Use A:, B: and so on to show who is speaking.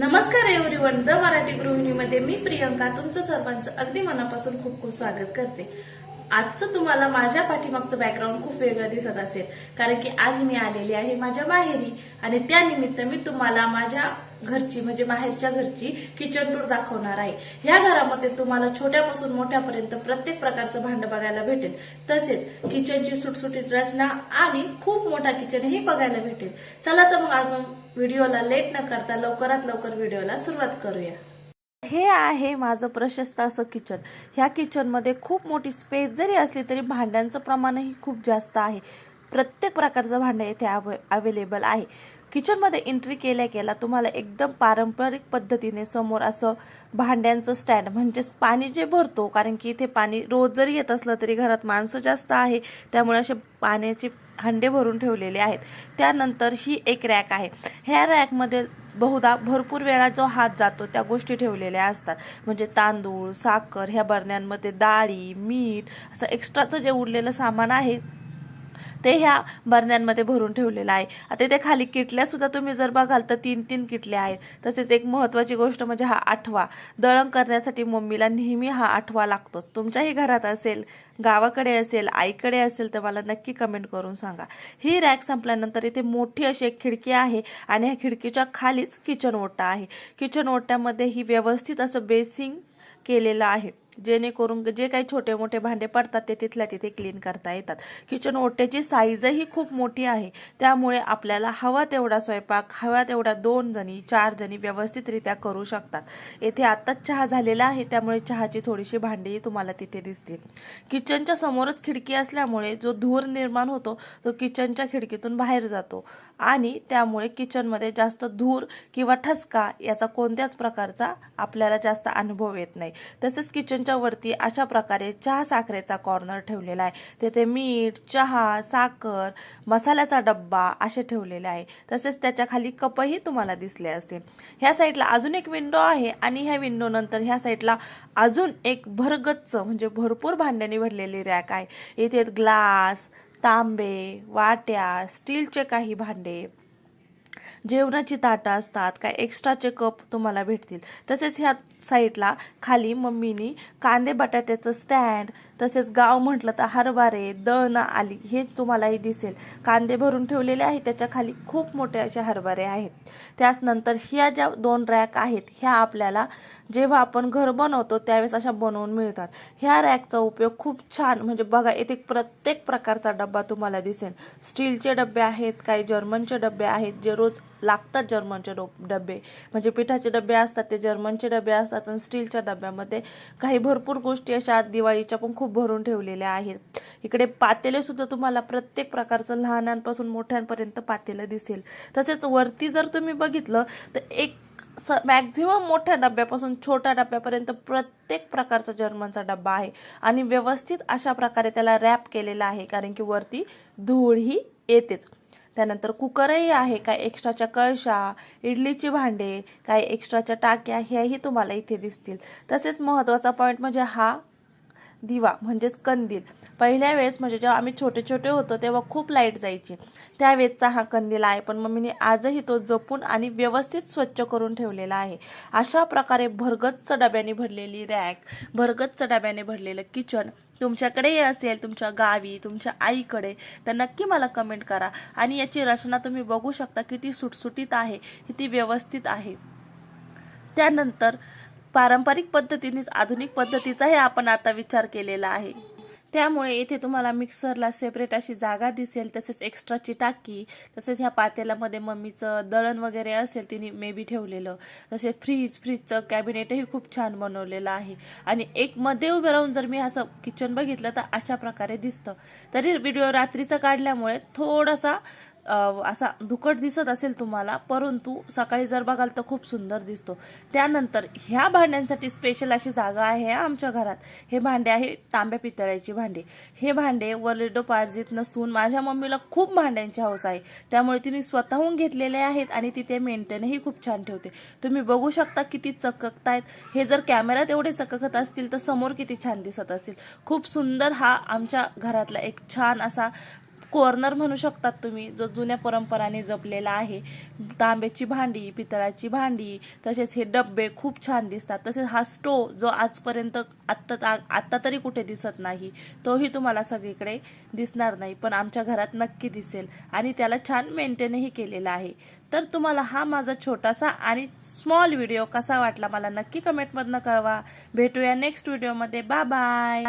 A: नमस्कार everyone the Marathi गृहिणीमध्ये मी प्रियंका तुमचं सर्वांचं अगदी मनापासून खूप खूप स्वागत करते. आजचं तुम्हाला माझ्या पाठीमागचं बॅकग्राऊंड खूप वेगळं दिसत असेल कारण की आज मी आलेली आहे माझ्या माहेरी आणि त्यानिमित्त मी तुम्हाला माझ्या घरची म्हणजे माहेरच्या घरची किचन टूर दाखवणार आहे. ह्या घरामध्ये तुम्हाला छोट्यापासून मोठ्यापर्यंत प्रत्येक प्रकारचं भांड बघायला भेटेल. तसेच किचनची सुटसुटीत रचना आणि खूप मोठा किचनही बघायला भेटेल. चला तर मग आपण व्हिडिओला लेट न करता लवकरात लवकर व्हिडिओला सुरुवात करूया. हे आहे माझं प्रशस्त असं किचन. ह्या किचनमध्ये खूप मोठी स्पेस जरी असली तरी भांड्यांचं प्रमाणही खूप जास्त आहे. प्रत्येक प्रकारचं भांडं येथे अवेलेबल आहे. किचनमध्ये एंट्री केल्या केल्या तुम्हाला एकदम पारंपरिक पद्धतीने समोर असं भांड्यांचं स्टँड म्हणजेच पाणी जे भरतो कारण की इथे पाणी रोज जरी येत असलं तरी घरात माणसं जास्त आहे त्यामुळे असे पाण्याचे हंडे भरून ठेवलेले आहेत. त्यानंतर ही एक रॅक आहे. ह्या रॅकमध्ये बहुधा भरपूर वेळा जो हात जातो त्या गोष्टी ठेवलेल्या असतात. म्हणजे तांदूळ साखर ह्या बरण्यांमध्ये डाळी मीठ असं एक्स्ट्राचं जे उरलेलं सामान आहे ते ह्या बरण्यांमध्ये भरून ठेवलेलं आहे. आता इथे खाली किटल्या सुद्धा तुम्ही जर बघाल तर तीन तीन किटल्या आहेत. तसेच एक महत्त्वाची गोष्ट म्हणजे हा आठवा. दळण करण्यासाठी मम्मीला नेहमी हा आठवा लागतो. तुमच्याही घरात असेल गावाकडे असेल आईकडे असेल तर मला नक्की कमेंट करून सांगा. ही रॅक संपल्यानंतर इथे मोठी अशी एक खिडकी आहे आणि ह्या खिडकीच्या खालीच किचन ओटा आहे. किचन ओट्यामध्ये ही व्यवस्थित असं बेसिंग केलेलं आहे. जेणेकरून जे काही छोटे मोठे भांडे पडतात ते तिथल्या तिथे क्लीन करता येतात. किचन ओट्याची साईजही खूप मोठी आहे. त्यामुळे आपल्याला हवा तेवढा स्वयंपाक हवा तेवढा दोन जणी चार जणी व्यवस्थितरित्या करू शकतात. येथे आत्ताच चहा झालेला आहे त्यामुळे चहाची थोडीशी भांडीही तुम्हाला तिथे दिसतील. किचनच्या समोरच खिडकी असल्यामुळे जो धूर निर्माण होतो तो किचनच्या खिडकीतून बाहेर जातो. आणि त्यामुळे किचनमध्ये जास्त धूर किंवा ठसका याचा कोणत्याच प्रकारचा आपल्याला जास्त अनुभव येत नाही. तसेच किचन वरती अशा प्रकारे चहा साखरेचा कॉर्नर ठेवलेला आहे. तेथे मीठ चहा साखर मसाल्याचा डब्बा असे ठेवलेले आहे. तसेच त्याच्याखाली कपही तुम्हाला दिसले असतील. ह्या साईडला अजून एक विंडो आहे आणि ह्या विंडो नंतर ह्या साईडला अजून एक भरगच्च म्हणजे भरपूर भांड्यांनी भरलेली रॅक आहे. इथे ग्लास तांबे वाट्या स्टीलचे काही भांडे जेवणाची ताटं असतात. काय एक्स्ट्राचे कप तुम्हाला भेटतील. तसेच ह्या साईडला खाली मम्मीनी कांदे बटाट्याचं स्टँड तसेच गाव म्हटलं तर हरभरे दळणं आली हेच तुम्हालाही दिसेल. कांदे भरून ठेवलेले आहेत त्याच्याखाली खूप मोठे असे हरभरे आहेत. त्याचनंतर ह्या ज्या दोन रॅक आहेत ह्या आपल्याला जेव्हा आपण घर बनवतो त्यावेळेस अशा बनवून मिळतात. ह्या रॅकचा उपयोग खूप छान म्हणजे बघा येथे प्रत्येक प्रकारचा डब्बा तुम्हाला दिसेल. स्टीलचे डबे आहेत काही जर्मनचे डबे आहेत जे रोज लागतात जर्मनचे डो डबे म्हणजे पिठाचे डबे असतात ते जर्मनचे डबे असतात आणि स्टीलच्या डब्यामध्ये काही भरपूर गोष्टी अशा दिवाळीच्या पण खूप भरून ठेवलेल्या आहेत. इकडे पातेले सुद्धा तुम्हाला प्रत्येक प्रकारचं लहानांपासून मोठ्यांपर्यंत पातेलं दिसेल. तसेच वरती जर तुम्ही बघितलं तर एक स मॅक्झिमम मोठ्या डब्यापासून छोट्या डब्यापर्यंत प्रत्येक प्रकारचा जर्मनचा डब्बा आहे. आणि व्यवस्थित अशा प्रकारे त्याला रॅप केलेला आहे कारण की वरती धूळ ही येतेच. त्यानंतर कुकरही आहे काय एक्स्ट्राच्या कळशा इडलीची भांडे काय एक्स्ट्राच्या टाक्या ह्याही तुम्हाला इथे दिसतील. तसेच महत्त्वाचा पॉईंट म्हणजे हा दिवा म्हणजेच कंदील. पहिल्या वेळेस म्हणजे जेव्हा आम्ही छोटे छोटे होतो तेव्हा खूप लाइट जायची. त्यावेळेसचा हा कंदील आहे पण मम्मीने आजही तो जपून आणि व्यवस्थित स्वच्छ करून ठेवलेला आहे. अशा प्रकारे भरगच्च डब्याने भरलेली रॅक भरगच्च डब्याने भरलेलं किचन तुमच्याकडे असेल तुमच्या गावी तुमच्या आईकडे तर नक्की मला कमेंट करा. आणि याची रचना तुम्ही बघू शकता किती सुटसुटीत आहे किती व्यवस्थित आहे. त्यानंतर पारंपरिक पद्धतीनेच आधुनिक पद्धतीचाही आपण आता विचार केलेला आहे. त्यामुळे येथे तुम्हाला मिक्सरला सेपरेट अशी जागा दिसेल तसेच एक्स्ट्राची टाकी तसेच ह्या पातेल्यामध्ये मम्मीचं दळण वगैरे असेल तिने मे बी ठेवलेलं. तसेच फ्रीज फ्रीजचं कॅबिनेटही खूप छान बनवलेलं आहे. आणि एक मध्ये उभे राहून जर मी असं किचन बघितलं तर अशा प्रकारे दिसतं. तरी व्हिडिओ रात्रीचा काढल्यामुळे थोडासा असा धुकट दिसत असेल तुम्हाला परंतु सकाळी जर बघाल तर खूप सुंदर दिसतो. त्यानंतर ह्या भांड्यांसाठी स्पेशल अशी जागा आहे आमच्या घरात. हे भांडे आहे तांब्या पितळ्याची भांडे. हे भांडे वलिडोपार्जित नसून माझ्या मम्मीला खूप भांड्यांची हौस आहे. त्यामुळे तिने स्वतःहून घेतलेले आहेत आणि तिथे मेंटेनही खूप छान ठेवते. तुम्ही बघू शकता किती चककतायत हे जर कॅमेऱ्यात एवढे चककत असतील तर समोर किती छान दिसत असतील. खूप सुंदर हा आमच्या घरातला एक छान असा कॉर्नर म्हणू शकतात तुम्ही जो जुन्या परंपराने जपलेला आहे. तांब्याची भांडी पितळाची भांडी तसेच हे डब्बे खूप छान दिसतात. तसेच हा स्टोव जो आजपर्यंत आत्ता आत्ता तरी कुठे दिसत नाही तोही तुम्हाला सगळीकडे दिसणार नाही पण आमच्या घरात नक्की दिसेल आणि त्याला छान मेंटेनही केलेला आहे. तर तुम्हाला हा माझा छोटासा आणि स्मॉल व्हिडिओ कसा वाटला मला नक्की कमेंटमधनं कळवा. भेटूया नेक्स्ट व्हिडिओमध्ये बाय बाय